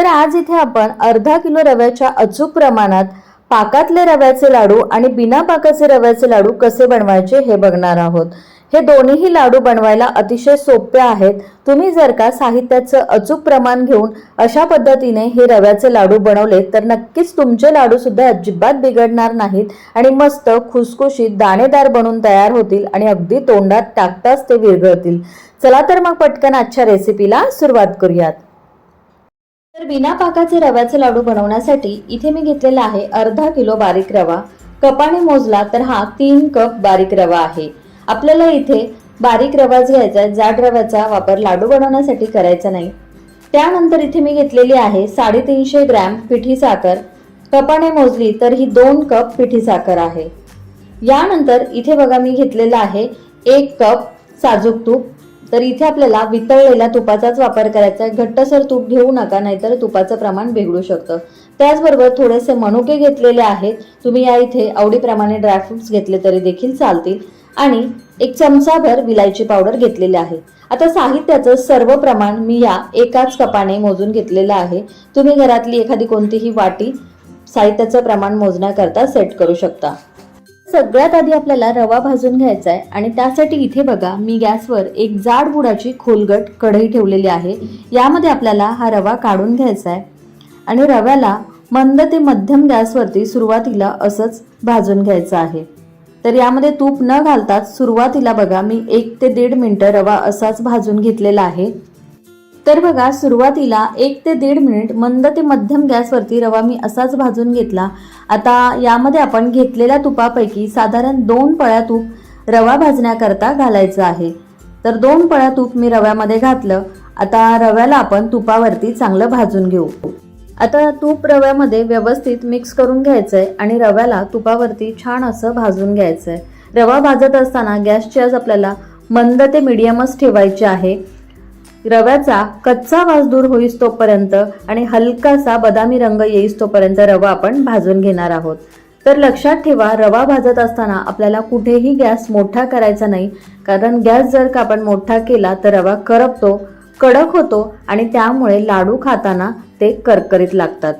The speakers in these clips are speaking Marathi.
तर आज इथे आपण अर्धा किलो रव्याच्या अचूक प्रमाणात पाकातले रव्याचे लाडू आणि बिना पाकाचे रव्याचे लाडू कसे बनवायचे हे बघणार आहोत. हे दोन्हीही लाडू बनवायला अतिशय सोपे आहेत. तुम्ही जर का साहित्याचं अचूक प्रमाण घेऊन अशा पद्धतीने हे रव्याचे लाडू बनवले तर नक्कीच तुमचे लाडू सुद्धा अजिबात बिघडणार नाहीत आणि मस्त खुसखुशीत दाणेदार बनून तयार होतील आणि अगदी तोंडात टाकताच ते विरघळतील. चला तर मग पटकन आजच्या रेसिपीला सुरुवात करूयात. तर बिना पाकाचे रव्याचे लाडू बनवण्यासाठी इथे मी घेतलेला आहे अर्धा किलो बारीक रवा. कपाने मोजला तर हा तीन कप बारीक रवा आहे. आपल्याला इथे बारीक रवाच घ्यायचा आहे जाड रव्याचा वापर लाडू बनवण्यासाठी करायचा नाही. त्यानंतर इथे मी घेतलेली आहे साडेतीनशे ग्रॅम पिठी साखर. कपाने मोजली तर ही दोन कप पिठी साखर आहे. यानंतर इथे बघा मी घेतलेला आहे एक कप साजूक तूप. तर इथे आपल्याला वितळलेल्या तुपाचाच वापर करायचा आहे. घट्टसर तूप घेऊ नका नाहीतर तुपाचं प्रमाण बिघडू शकतं. त्याचबरोबर थोडेसे मनुके घेतलेले आहेत. तुम्ही या इथे आवडीप्रमाणे ड्रायफ्रुट्स घेतले तरी देखील चालतील. आणि एक चमचाभर विलायची पावडर घेतलेली आहे. आता साहित्याचं सर्व प्रमाण मी या एकाच कपाने मोजून घेतलेलं आहे. तुम्ही घरातली एखादी कोणतीही वाटी साहित्याचं प्रमाण मोजण्याकरता सेट करू शकता. सगळ्यात आधी आपल्याला रवा भाजून घ्यायचा आहे आणि त्यासाठी इथे बघा मी गॅसवर एक जाड बुडाची खोलगट कढई ठेवलेली आहे. यामध्ये आपल्याला हा रवा काढून घ्यायचा आहे आणि रव्याला मंद ते मध्यम गॅसवरती सुरुवातीला असंच भाजून घ्यायचं आहे. तर यामध्ये तूप न घालताच सुरुवातीला बघा मी एक ते दीड मिनटं रवा असाच भाजून घेतलेला आहे. तर बघा सुरुवातीला एक ते दीड मिनिट मंद ते मध्यम गॅसवरती रवा मी असाच भाजून घेतला. आता यामध्ये आपण घेतलेल्या तुपापैकी साधारण दोन पळ्या तूप रवा भाजण्याकरता घालायचं आहे. तर दोन पळ्या तूप मी रव्यामध्ये घातलं. आता रव्याला आपण तुपावरती चांगलं भाजून घेऊ. आता तूप रव्यामध्ये व्यवस्थित मिक्स करून घ्यायचं आहे आणि रव्याला तुपावरती छान असं भाजून घ्यायचं आहे रवा भाजत असताना गॅसची आज आपल्याला मंद ते मिडियमच ठेवायची आहे. रव्याचा कच्चा वास दूर होईस तोपर्यंत आणि हलकासा बदामी रंग येईस तोपर्यंत रवा आपण भाजून घेणार आहोत. तर लक्षात ठेवा रवा भाजत असताना आपल्याला कुठेही गॅस मोठा करायचा नाही. कारण गॅस जर का आपण मोठा केला तर रवा करपतो कडक होतो आणि त्यामुळे लाडू खाताना ते करकरीत लागतात.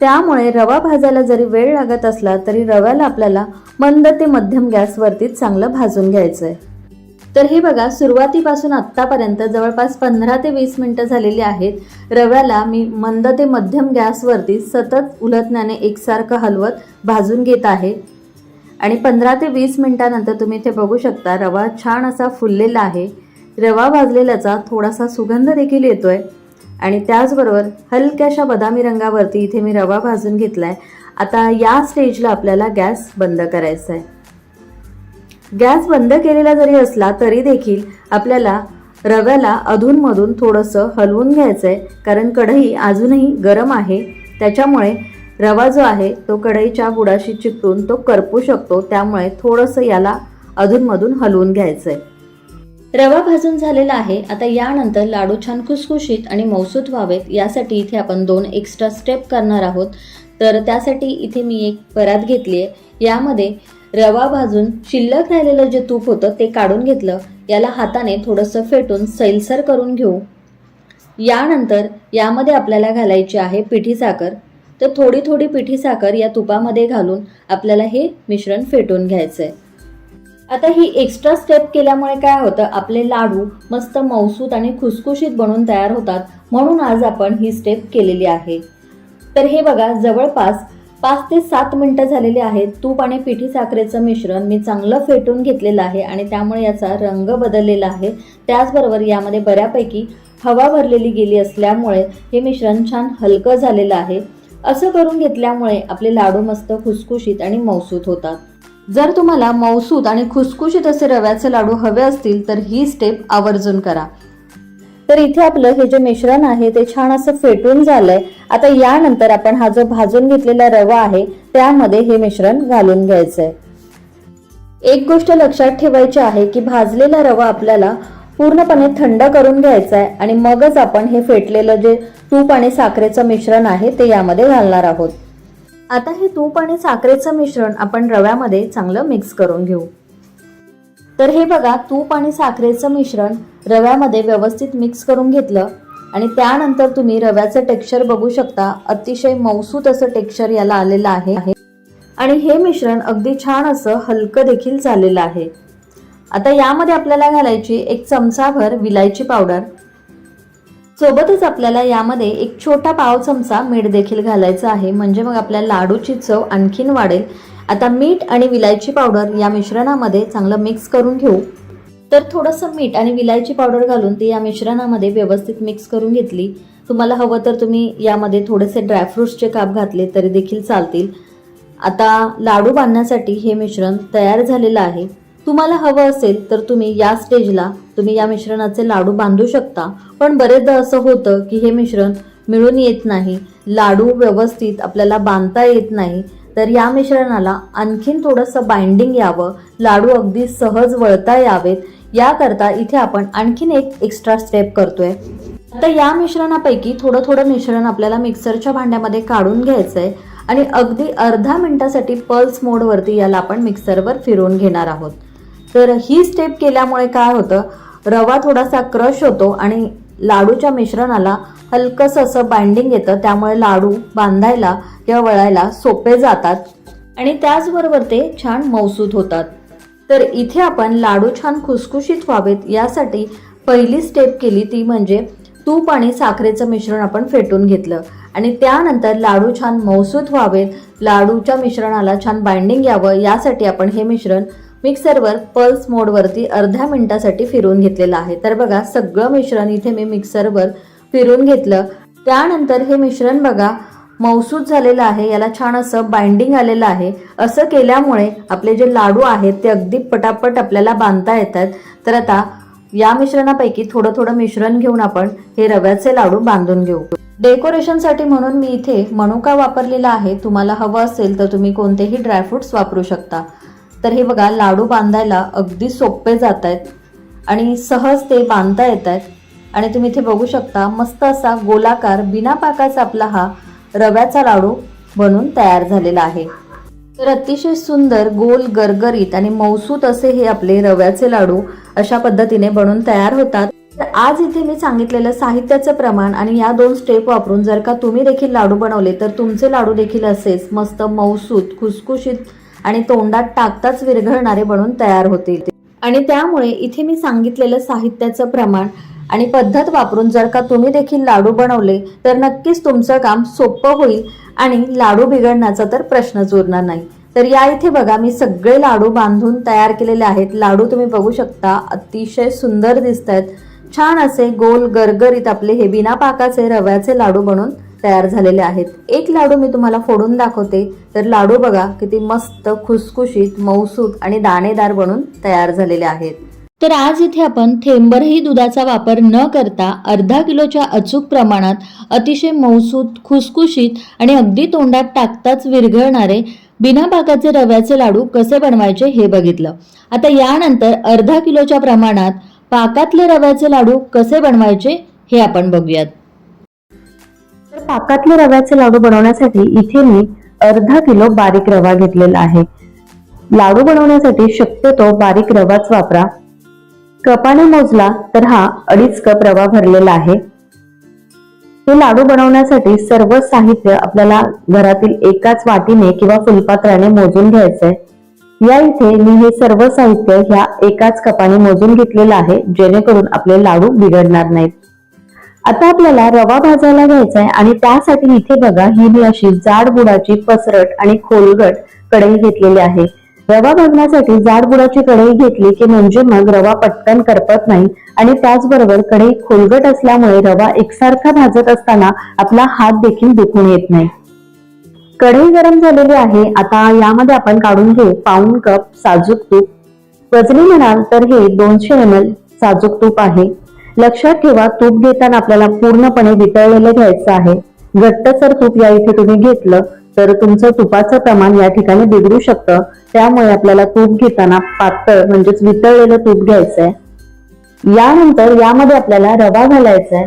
त्यामुळे रवा भाजायला जरी वेळ लागत असला तरी रव्याला आपल्याला मंद ते मध्यम गॅसवरतीच चांगलं भाजून घ्यायचं आहे तर हे बघा सुरुवातीपासून आत्तापर्यंत जवळपास पंधरा ते वीस मिनटं झालेली आहेत. रव्याला मी मंद ते मध्यम गॅसवरती सतत उलटण्याने एकसारखं हलवत भाजून घेत आहे. आणि पंधरा ते वीस मिनटानंतर तुम्ही इथे बघू शकता रवा छान असा फुललेला आहे. रवा भाजलेल्याचा थोडासा सुगंध देखील येतो आहे आणि त्याचबरोबर हलक्याशा बदामी रंगावरती इथे मी रवा भाजून घेतला आहे आता या स्टेजला आपल्याला गॅस बंद करायचा आहे गॅस बंद केलेला जरी असला तरी देखील आपल्याला रव्याला अधूनमधून थोडंसं हलवून घ्यायचं आहे कारण कढई अजूनही गरम आहे. त्याच्यामुळे रवा जो आहे तो कढईच्या बुडाशी चिकटून तो करपू शकतो. त्यामुळे थोडंसं याला अधूनमधून हलवून घ्यायचं आहे रवा भाजून झालेला आहे. आता यानंतर लाडू छान खुसखुशीत आणि मौसूत व्हावेत. यासाठी इथे आपण दोन एक्स्ट्रा स्टेप करणार आहोत. तर त्यासाठी इथे मी एक परात घेतली आहे यामध्ये रवा भाजून शिल्लक राहिलेलं जे तूप होतं ते काढून घेतलं. याला हाताने थोडंसं फेटून सैलसर करून घेऊ. यानंतर यामध्ये आपल्याला घालायची आहे पिठी साखर. तर थोडी थोडी पिठी साखर या तुपामध्ये घालून आपल्याला हे मिश्रण फेटून घ्यायचं आहे आता ही एक्स्ट्रा स्टेप केल्यामुळे काय होतं? आपले लाडू मस्त मौसूत आणि खुसखुशीत बनून तयार होतात. म्हणून आज आपण ही स्टेप केलेली आहे. तर हे बघा जवळपास पाच ते सात मिनटं झालेली आहेत. तूप आणि पिठी साखरेचं मिश्रण मी चांगलं फेटून घेतलेलं आहे आणि त्यामुळे याचा रंग बदललेला आहे. त्याचबरोबर यामध्ये बऱ्यापैकी हवा भरलेली गेली असल्यामुळे हे मिश्रण छान हलकं झालेलं आहे. असं करून घेतल्यामुळे आपले लाडू मस्त खुसखुशीत आणि मौसूत होतात. जर तुम्हाला मौसूत आणि खुसखुशीत असे रव्याचे लाडू हवे असतील तर ही स्टेप आवर्जून करा. तर इथे आपलं हे जे मिश्रण आहे ते छान असं फेटून झालंय. आता यानंतर आपण हा जो भाजून घेतलेला रवा आहे त्यामध्ये हे मिश्रण घालून घ्यायचंय. एक गोष्ट लक्षात ठेवायची आहे की भाजलेला रवा आपल्याला पूर्णपणे थंड करून घ्यायचा आहे आणि मगच आपण हे फेटलेलं जे तूप आणि साखरेचं मिश्रण आहे ते यामध्ये घालणार आहोत. आता हे तूप आणि साखरेचं मिश्रण आपण रव्यामध्ये चांगलं मिक्स करून घेऊ. तर हे बघा तूप आणि साखरेचं मिश्रण रव्यामध्ये व्यवस्थित मिक्स करून घेतलं आणि त्यानंतर तुम्ही रव्याचं टेक्स्चर बघू शकता. अतिशय मौसूत असं टेक्स्चर याला आलेलं आहे. आणि हे मिश्रण अगदी छान असं हलकं देखील झालेलं आहे. आता यामध्ये आपल्याला घालायची एक चमचाभर विलायची पावडर. सोबतच आपल्याला यामध्ये एक छोटा पाव चमचा मीठ देखील घालायचं आहे. म्हणजे मग आपल्या लाडूची चव आणखीन वाढेल. आता मीठ आणि विलायची पावडर या मिश्रणामध्ये चांगलं मिक्स करून घेऊ. तर थोडंसं मीठ आणि विलायची पावडर घालून ती या मिश्रणामध्ये व्यवस्थित मिक्स करून घेतली. तुम्हाला हवं तर तुम्ही यामध्ये थोडेसे ड्रायफ्रुट्सचे काप घातले तरी देखील चालतील. आता लाडू बांधण्यासाठी हे मिश्रण तयार झालेलं आहे. तुम्हाला हवं असेल तर तुम्ही या स्टेजला तुम्ही या मिश्रणाचे लाडू बांधू शकता. पण बरेचदा असं होतं की हे मिश्रण मिळून येत नाही. लाडू व्यवस्थित आपल्याला बांधता येत नाही. तर या मिश्रणाला आणखीन थोडंसं बाइंडिंग यावं लाडू अगदी सहज वळता यावेत याकरता इथे आपण आणखीन एक एक्स्ट्रा स्टेप करतोय. आता या मिश्रणापैकी थोडं थोडं मिश्रण आपल्याला मिक्सरच्या भांड्यामध्ये काढून घ्यायचं आहे आणि अगदी अर्धा मिनिटासाठी पल्स मोडवरती याला आपण मिक्सरवर फिरवून घेणार आहोत. तर ही स्टेप केल्यामुळे काय होतं? रवा थोडासा क्रश होतो आणि लाडूच्या मिश्रणाला हलकंसं असं बाइंडिंग येतं त्यामुळे लाडू बांधायला किंवा वळायला सोपे जातात आणि त्याचबरोबर ते छान मौसूद होतात. तर इथे आपण लाडू छान खुसखुशीत व्हावेत यासाठी पहिली स्टेप केली ती म्हणजे तूप आणि साखरेचं मिश्रण आपण फेटून घेतलं. आणि त्यानंतर लाडू छान मौसूद व्हावेत लाडूच्या मिश्रणाला छान बाइंडिंग यावं यासाठी आपण हे मिश्रण मिक्सरवर पल्स मोडवरती अर्ध्या मिनिटासाठी फिरवून घेतलेलं आहे. तर बघा सगळं मिश्रण इथे मी मिक्सरवर फिरवून घेतलं. त्यानंतर हे मिश्रण बघा मौसूद झालेलं आहे. याला छान असं बाइंडिंग आलेलं आहे. असं केल्यामुळे आपले जे लाडू आहेत ते अगदी पटापट आपल्याला बांधता येतात. तर आता या मिश्रणापैकी थोडं थोडं मिश्रण घेऊन आपण हे रव्याचे लाडू बांधून घेऊ. डेकोरेशनसाठी म्हणून मी इथे मनुका वापरलेला आहे. तुम्हाला हवं असेल तर तुम्ही कोणतेही ड्रायफ्रुट्स वापरू शकता. तर हे बघा लाडू बांधायला अगदी सोपे जात आहेत आणि सहज ते बांधता येत आहेत आणि तुम्ही इथे बघू शकता मस्त असा गोलाकार बिना पाकाचा आपला हा रव्याचा लाडू बनून तयार झालेला आहे. तर अतिशय सुंदर गोल गरगरीत आणि मौसूत असे हे आपले रव्याचे लाडू अशा पद्धतीने बनून तयार होतात. तर आज इथे मी सांगितलेलं साहित्याचं प्रमाण आणि या दोन स्टेप वापरून जर का तुम्ही देखील लाडू बनवले तर तुमचे लाडू देखील असेच मस्त मौसूत खुसखुशीत आणि तोंडात टाकताच विरघळणारे बनून तयार होतील आणि त्यामुळे इथे मी सांगितलेलं साहित्याचं प्रमाण आणि पद्धत वापरून जर का तुम्ही देखील लाडू बनवले तर नक्कीच तुमचं काम सोपं होईल आणि लाडू बिघडण्याचा तर प्रश्नच उरणार नाही. तर या इथे बघा मी सगळे लाडू बांधून तयार केलेले आहेत. लाडू तुम्ही बघू शकता अतिशय सुंदर दिसत आहेत छान असे गोल गरगरीत आपले हे बिना पाकाचे रव्याचे लाडू बनून तयार झालेले आहेत. एक लाडू मी तुम्हाला फोडून दाखवते. तर लाडू बघा किती मस्त खुसखुशीत मौसूत आणि दाणेदार बनून तयार झालेले आहेत. तर आज इथे आपण थेंबरही दुधाचा वापर न करता अर्धा किलोच्या अचूक प्रमाणात अतिशय मौसूत खुसखुशीत आणि अगदी तोंडात टाकताच विरघळणारे बिना पाकाचे रव्याचे लाडू कसे बनवायचे हे बघितलं. आता यानंतर अर्धा किलोच्या प्रमाणात पाकातले रव्याचे लाडू कसे बनवायचे हे आपण बघूयात. पाकातले रव्याचे लाडू बनवण्यासाठी इथे मी अर्धा किलो बारीक रवा घेतलेला आहे. लाडू बनवण्यासाठी शक्यतो बारीक रवाच वापरा. कपाने मोजला तर हा अडीच कप रवा भरलेला आहे. हे लाडू बनवण्यासाठी सर्व साहित्य आपल्याला घरातील एकाच वाटीने किंवा फुलपात्राने मोजून घ्यायचंय. या इथे मी हे सर्व साहित्य ह्या एकाच कपाने मोजून घेतलेलं आहे जेणेकरून आपले लाडू बिघडणार नाहीत. आता आपल्याला रवा भाजायला घ्यायचा आहे आणि त्यासाठी इथे बघा ही मी अशी जाड बुडाची पसरट आणि खोलगट कढई घेतलेली आहे. रवा भाजण्यासाठी जाड बुडाची कढई घेतली की म्हणजे मग रवा पटकन करपत नाही आणि त्याचबरोबर कढई खोलगट असल्यामुळे रवा एकसारखा भाजत असताना आपला हात देखील दुखून येत नाही. कढई गरम झालेली आहे. आता यामध्ये आपण काढून घेऊ पाऊन कप साजूक तूप. वजनी म्हणाल तर हे दोनशे एम एल साजूक तूप आहे. लक्षात ठेवा तूप घेताना आपल्याला पूर्णपणे वितळलेलं घ्यायचं आहे. घट्टसर तूप या इथे तुम्ही घेतलं तर तुमचं तुपाचं प्रमाण या ठिकाणी बिघडू शकतं. त्यामुळे आपल्याला तूप घेताना पातळ म्हणजेच वितळलेलं तूप घ्यायचंय यानंतर यामध्ये आपल्याला रवा घालायचा आहे.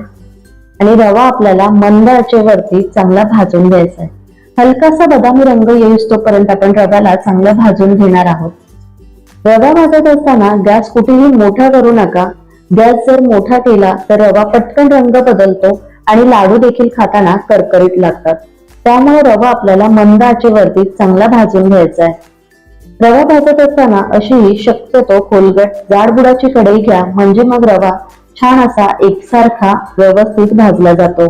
आणि रवा आपल्याला मंद आचेवरती चांगला भाजून घ्यायचा आहे. हलकासा बदामी रंग येईस तोपर्यंत आपण रव्याला चांगला भाजून घेणार आहोत. रवा भाजत असताना गॅस कुठेही मोठा करू नका. गॅस जर मोठा केला तर रवा पटकन रंग बदलतो आणि लाडू देखील खाताना करकरीत लागतात. त्यामुळे रवा आपल्याला मंद आचेवरती चांगला भाजून घ्यायचा आहे. रवा भाजत असताना अशी शक्यतो खोलगट जाडबुडाची कढई घ्या. म्हणजे मग रवा छान असा एकसारखा व्यवस्थित भाजला जातो.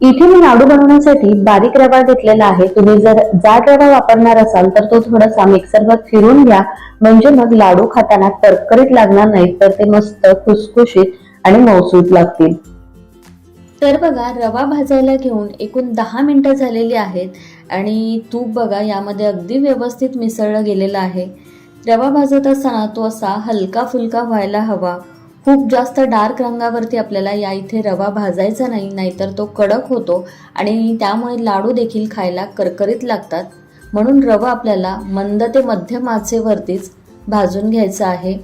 इथे मी लाडू बनवण्यासाठी बारीक रवा घेतलेला आहे. तुम्ही जर जाड रवा वापरणार असाल तर तो थोडासा मिक्सरवर फिरून घ्या. म्हणजे मग लाडू खाताना तरकरीत लागणार नाही तर ते मस्त खुसखुशीत आणि मौसूद लागतील. तर बघा रवा भाजायला घेऊन एकूण दहा मिनिटं झालेली आहेत आणि तूप बघा यामध्ये अगदी व्यवस्थित मिसळलं गेलेलं आहे. रवा भाजत असताना तो असा हलका फुलका व्हायला हवा. खूप जास्त डार्क रंगावरती आपल्याला या इथे रवा भाजायचा नाही नाहीतर तो कडक होतो आणि त्यामुळे लाडू देखील खायला करकरीत लागतात. म्हणून रवा आपल्याला मंद ते मध्यम आचेवरतीच भाजून घ्यायचा आहे.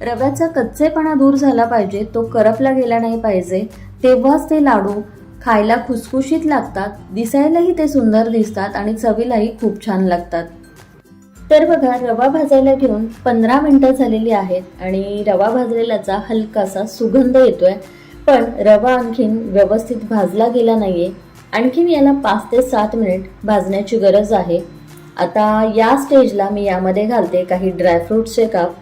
रव्याचा कच्चेपणा दूर झाला पाहिजे तो करपला गेला नाही पाहिजे तेव्हाच ते लाडू खायला खुसखुशीत लागतात दिसायलाही ते सुंदर दिसतात आणि चवीलाही खूप छान लागतात. तर बघा रवा भाजायला घेऊन पंधरा मिनटं झालेली आहेत आणि रवा भाजलेल्याचा हलकासा सुगंध येतोय. पण रवा आणखीन व्यवस्थित भाजला गेला नाही आहे आणखीन याला पाच ते सात मिनिट भाजण्याची गरज आहे. आता या स्टेजला मी यामध्ये घालते काही ड्रायफ्रूट्सचे काप.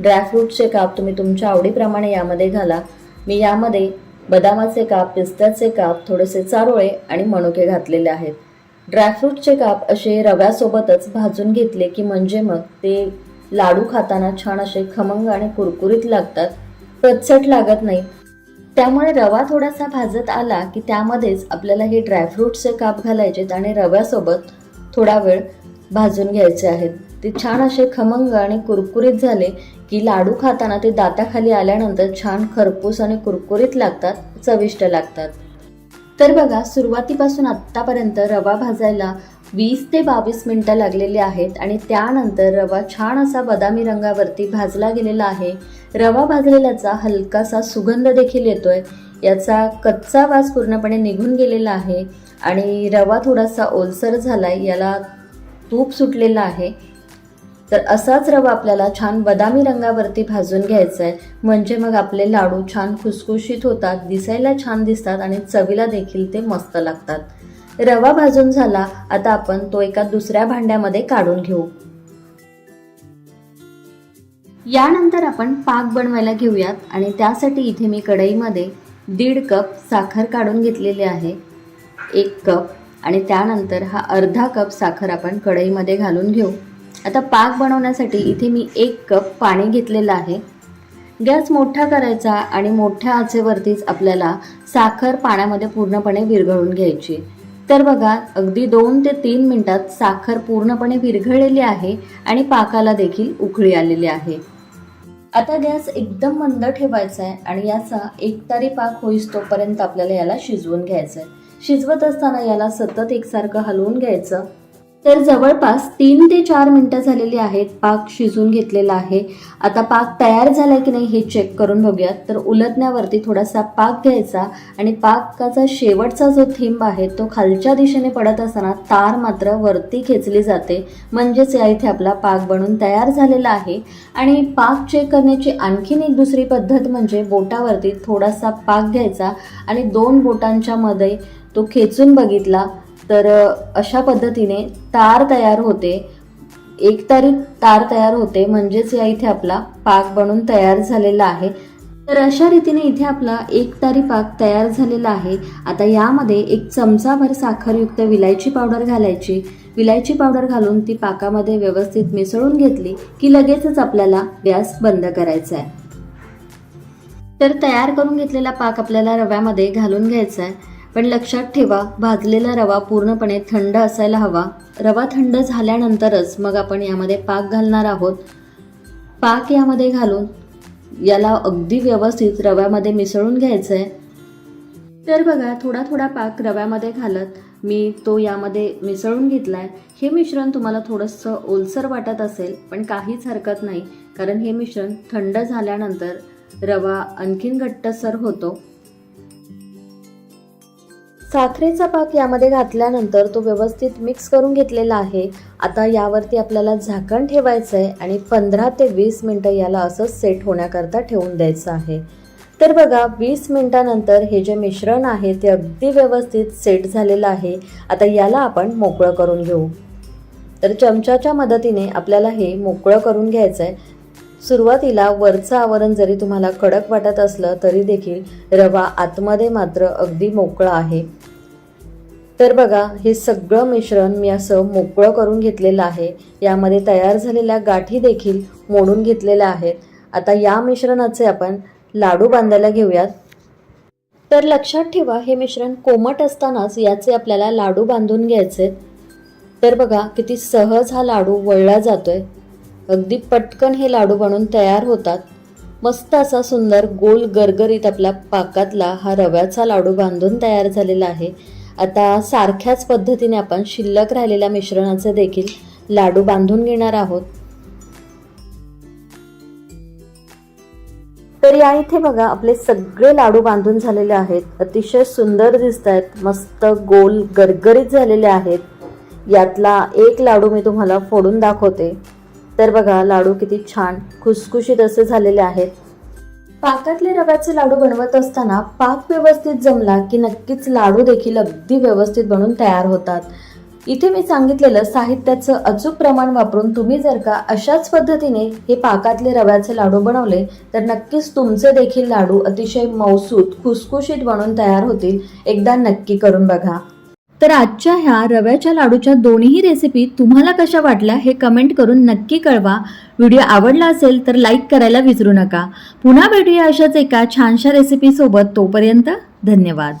ड्रायफ्रूटचे काप तुम्ही तुमच्या आवडीप्रमाणे यामध्ये घाला. मी यामध्ये बदामाचे काप पिस्त्याचे काप थोडेसे चारोळे आणि मनुके घातलेले आहेत. ड्रायफ्रूटचे काप असे रव्यासोबतच भाजून घेतले की म्हणजे मग ते लाडू खाताना छान असे खमंग आणि कुरकुरीत लागतात. कचट लागत नाही. त्यामुळे रवा थोडासा भाजत आला की त्यामध्येच आपल्याला हे ड्रायफ्रूटचे काप घालायचेत आणि रव्यासोबत थोडा वेळ भाजून घ्यायचे आहेत. ते छान असे खमंग आणि कुरकुरीत झाले की लाडू खाताना ते दाताखाली आल्यानंतर छान खरपूस आणि कुरकुरीत लागतात चविष्ट लागतात. तर बघा सुरुवातीपासून आत्तापर्यंत रवा भाजायला वीस ते बावीस मिनटं लागलेली आहेत आणि त्यानंतर रवा छान असा बदामी रंगावरती भाजला गेलेला आहे. रवा भाजलेल्याचा हलकासा सुगंध देखील येतोय. याचा कच्चा वास पूर्णपणे निघून गेलेला आहे आणि रवा थोडासा ओलसर झालाय याला तूप सुटलेलं आहे. तर असाच रवा आपल्याला छान बदामी रंगावरती भाजून घ्यायचा आहे म्हणजे मग आपले लाडू छान खुसखुशीत होतात दिसायला छान दिसतात आणि चवीला देखील ते मस्त लागतात. रवा भाजून झाला आता आपण तो एका दुसऱ्या भांड्यामध्ये काढून घेऊ. यानंतर आपण पाक बनवायला घेऊयात आणि त्यासाठी इथे मी कढईमध्ये दीड कप साखर काढून घेतलेली आहे. एक कप आणि त्यानंतर हा अर्धा कप साखर आपण कढईमध्ये घालून घेऊ. आता पाक बनवण्यासाठी इथे मी एक कप पाणी घेतलेलं आहे. गॅस मोठा करायचा आणि मोठ्या आचेवरतीच आपल्याला साखर पाण्यामध्ये पूर्णपणे विरघळून घ्यायची. तर बघा अगदी दोन ते तीन मिनिटात साखर पूर्णपणे विरघळलेली आहे आणि पाकाला देखील उकळी आलेली आहे. आता गॅस एकदम मंद ठेवायचा आहे आणि याचा एकतारी पाक होईस तोपर्यंत आपल्याला याला शिजवून घ्यायचं आहे शिजवत असताना याला सतत एकसारखं हलवून घ्यायचं. तर जवळपास तीन ते चार मिनटं झालेली आहेत. पाक शिजून घेतलेला आहे. आता पाक तयार झाला की नाही हे चेक करून बघूयात. तर उलटण्यावरती थोडासा पाक घ्यायचा आणि पाकाचा शेवटचा जो थेंब आहे तो खालच्या दिशेने पडत असताना तार मात्र वरती खेचली जाते. म्हणजेच या इथे आपला पाक बनून तयार झालेला आहे. आणि पाक चेक करण्याची आणखीन एक दुसरी पद्धत म्हणजे बोटावरती थोडासा पाक घ्यायचा आणि दोन बोटांच्या मध्ये तो खेचून बघितला तर अशा पद्धतीने तार तयार होते. एक तारी तार तयार होते म्हणजेच या इथे आपला पाक बनून तयार झालेला आहे. तर अशा रीतीने इथे आपला एक तारी पाक तयार झालेला आहे. आता यामध्ये एक चमचाभर साखरयुक्त विलायची पावडर घालायची. विलायची पावडर घालून ती पाकामध्ये व्यवस्थित मिसळून घेतली की लगेचच आपल्याला गॅस बंद करायचा आहे. तर तयार करून घेतलेला पाक आपल्याला रव्यामध्ये घालून घ्यायचा आहे. पण लक्षात ठेवा भाजलेला रवा पूर्णपणे थंड असायला हवा. रवा थंड झाल्यानंतरच मग आपण यामध्ये पाक घालणार आहोत. पाक यामध्ये घालून याला अगदी व्यवस्थित रव्यामध्ये मिसळून घ्यायचं आहे तर बघा थोडा थोडा पाक रव्यामध्ये घालत मी तो यामध्ये मिसळून घेतला आहे हे मिश्रण तुम्हाला थोडंसं ओलसर वाटत असेल पण काहीच हरकत नाही कारण हे मिश्रण थंड झाल्यानंतर रवा आणखीन घट्टसर होतो. साखरेचा पाक यामध्ये घातल्यानंतर तो व्यवस्थित मिक्स करून घेतलेला आहे. आता यावरती आपल्याला झाकण ठेवायचं आहे आणि पंधरा ते वीस मिनटं याला असं सेट होण्याकरता ठेवून द्यायचं आहे. तर बघा वीस मिनटानंतर हे जे मिश्रण आहे ते अगदी व्यवस्थित सेट झालेलं आहे. आता याला आपण मोकळं करून घेऊ. तर चमच्याच्या मदतीने आपल्याला हे मोकळं करून घ्यायचं आहे सुरुवातीला वरचं आवरण जरी तुम्हाला कडक वाटत असलं तरी देखील रवा आतमध्ये मात्र अगदी मोकळं आहे. तर बघा हे सगळं मिश्रण मी असं मोकळं करून घेतलेलं आहे. यामध्ये तयार झालेल्या गाठी देखील मोडून घेतलेल्या आहेत. आता या मिश्रणाचे आपण लाडू बांधायला घेऊयात. तर लक्षात ठेवा हे मिश्रण कोमट असतानाच याचे आपल्याला लाडू बांधून घ्यायचे. तर बघा किती सहज हा लाडू वळला जातोय. अगदी पटकन हे लाडू बनून तयार होतात. मस्त असा सुंदर गोल गरगरीत आपल्या पाकातला हा रव्याचा लाडू बांधून तयार झालेला आहे. आता सारख्याच पद्धतीने आपण शिल्लक राहिलेल्या मिश्रणाचे देखील लाडू बांधून घेणार आहोत. तर या इथे बघा आपले सगळे लाडू बांधून झालेले आहेत. अतिशय सुंदर दिसत आहेत मस्त गोल गरगरीत झालेले आहेत. यातला एक लाडू मी तुम्हाला फोडून दाखवते. तर बघा लाडू किती छान खुसखुशीत असे झालेले आहेत. पाकातले रव्याचे लाडू बनवत असताना पाक व्यवस्थित जमला की नक्कीच लाडू देखील अगदी व्यवस्थित बनून तयार होतात. इथे मी सांगितलेलं साहित्याचं अचूक प्रमाण वापरून तुम्ही जर का अशाच पद्धतीने हे पाकातले रव्याचे लाडू बनवले तर नक्कीच तुमचे देखील लाडू अतिशय मौसूद खुसखुशीत बनून तयार होतील. एकदा नक्की करून बघा. तर आजच्या ह्या रव्याच्या लाडूच्या दोन्ही रेसिपी तुम्हाला कशा वाटल्या हे कमेंट करून नक्की कळवा. व्हिडिओ आवडला असेल तर लाईक करायला विसरू नका. पुन्हा भेटूया अशाच एका छानशा रेसिपीसोबत तोपर्यंत धन्यवाद.